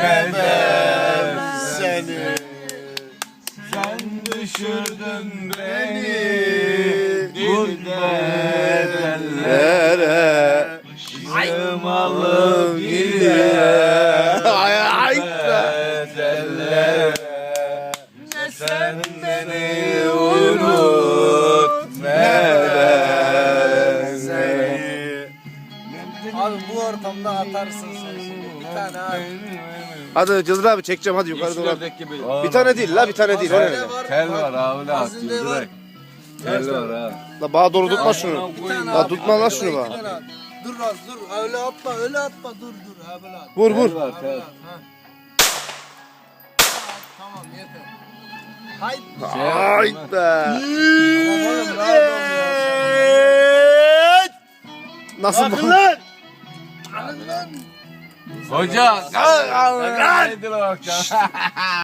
edemem seni Sen düşürdün beni Gurbetellere Yığmalı gider Gurbetellere Ne sen beni unut ne ben Abi bu ortamda atarsın sen tane abi. Hadi Cıldır abi çekeceğim hadi yukarı doğru. Yeşil ördek gibi. Bir tane değil la bir tane değil. o ne öyle? Tel var abi Hazinde atıyor var. direkt. Tel var ha. La bana doğru tutma şunu. Bir tane La abi. tutma lan şunu İki tane. Dur az dur. Öyle atma öyle atma. Dur dur. Ha böyle at. Vur vur. Tel var tel. ha. Tamam yeter. Haydi. Ay be. Oğlum rahat ol bu? Hoca. Haydi bakalım.